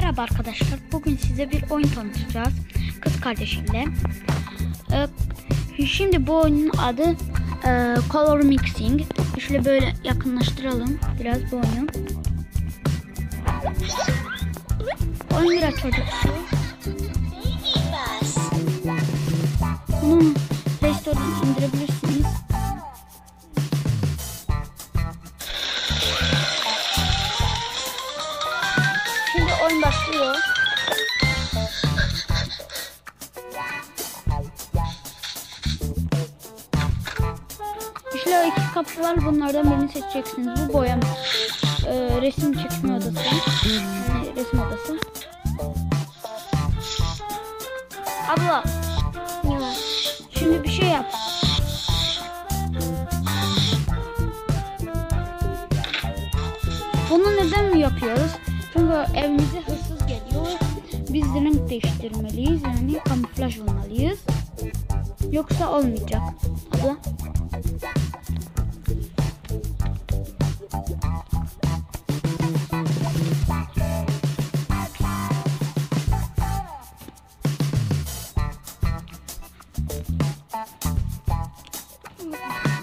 Merhaba arkadaşlar. Bugün size bir oyun tanıtacağız. Kız kardeşiyle. Ee, şimdi bu oyunun adı e, Color Mixing. Şöyle böyle yakınlaştıralım biraz bu oyunu. Oyun biraz çocuksu. Bunu Play Store'dan indirebilirsiniz. Oyun başlıyor. İşte iki kapı var. Bunlardan birini seçeceksiniz. Bu boyam. Ee, resim çekme odası. Yani resim odası. Abla. Şimdi bir şey yap. Bunu neden mi yapıyoruz? Sonra evimize hırsız geliyor. Biz renk değiştirmeliyiz. Yani kamuflaj olmalıyız. Yoksa olmayacak. Abla. Thank.